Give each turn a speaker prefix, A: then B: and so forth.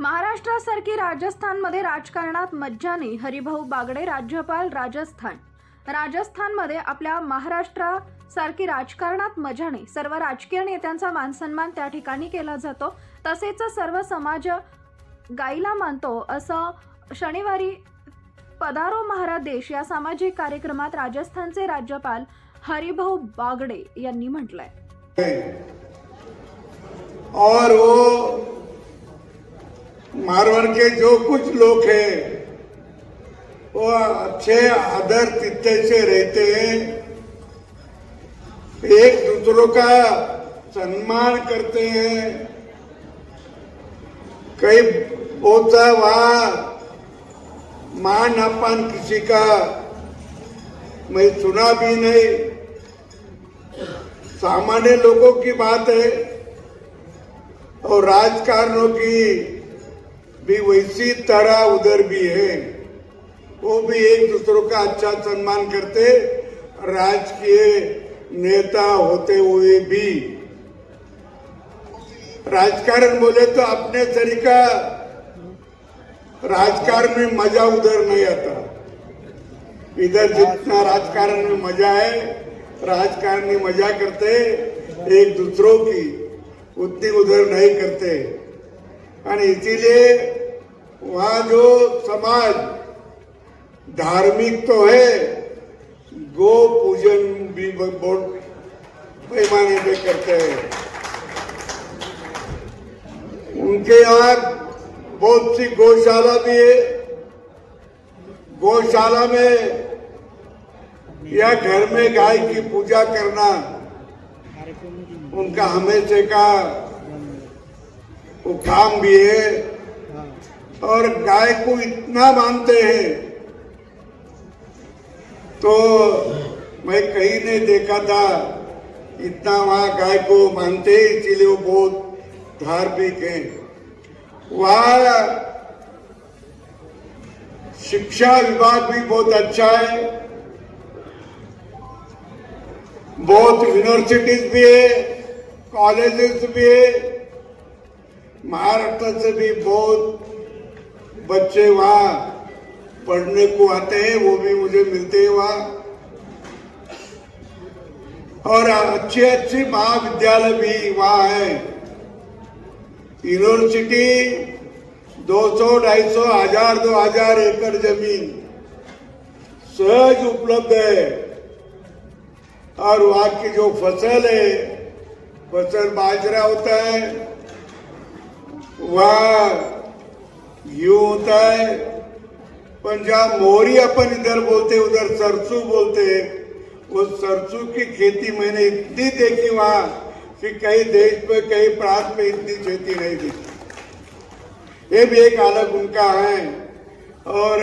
A: महाराष्ट्रासारखी राजस्थानमध्ये राजकारणात मज्जाने हरिभाऊ बागडे राज्यपाल राजस्थान. राजस्थानमध्ये आपल्या महाराष्ट्रासारखी राजकारणात मजाने सर्व राजकीय नेत्यांचा मानसन्मान त्या ठिकाणी केला जातो. तसेच सर्व समाज गाईला मानतो. असं शनिवारी पदारो महाराज देश या सामाजिक कार्यक्रमात राजस्थानचे राज्यपाल हरिभाऊ बागडे यांनी म्हटलंय.
B: और वो मारवाड़ के जो कुछ लोग हैं, वो अच्छे आदर चित्ते से रहते हैं। एक दूसरों का सम्मान करते हैं। कई होता वहाँ मान अपमान किसी का, मैं सुना भी नहीं। सामान्य लोगों की बात है और राजकारणों की भी वैसी तरह उधर भी है। वो भी एक दूसरों का अच्छा सम्मान करते राजकीय नेता होते हुए भी। राजकारण बोले तो अपने तरीका राजकारण में मजा उधर नहीं आता। इधर जितना राजकारण में मजा है राजकारणी मजा करते एक दूसरों की उतनी उधर नहीं करते। आणि इसीलिए वहाँ जो समाज धार्मिक तो है, गो पूजन भी बहुत पैमाने पे करते हैं। उनके यहाँ बहुत सी गौशाला भी है। गौशाला में या घर में गाय की पूजा करना, उनका हमेशा का वो काम भी है। और गाय को इतना मानते हैं। तो मैं कहीं नहीं देखा था। इतना वहाँ गाय को मानते हैं इसीलिए वो बहुत धार्मिक है। वहाँ शिक्षा विभाग भी बहुत अच्छा है। बहुत यूनिवर्सिटीज भी है कॉलेजेस भी है। महाराष्ट्र से भी बहुत बच्चे वहाँ पढ़ने को आते हैं, वो भी मुझे मिलते हैं वहाँ। और अच्छे अच्छे महाविद्यालय भी वहाँ है। यूनिवर्सिटी 200 250 हज़ार, दो हज़ार एकड़ ज़मीन सहज उपलब्ध है। और वहाँ की जो फ़सल है, फ़सल बाजरा होता है, वहाँ गेहूँ होता है, पंजाब मोहरी अपन इधर बोलते, उधर सरसू बोलते वो सरसू की खेती मैंने इतनी देखी वहाँ, कि कई देश में कई प्रांत में इतनी खेती नहीं देखी। ये भी एक अलग उनका है। और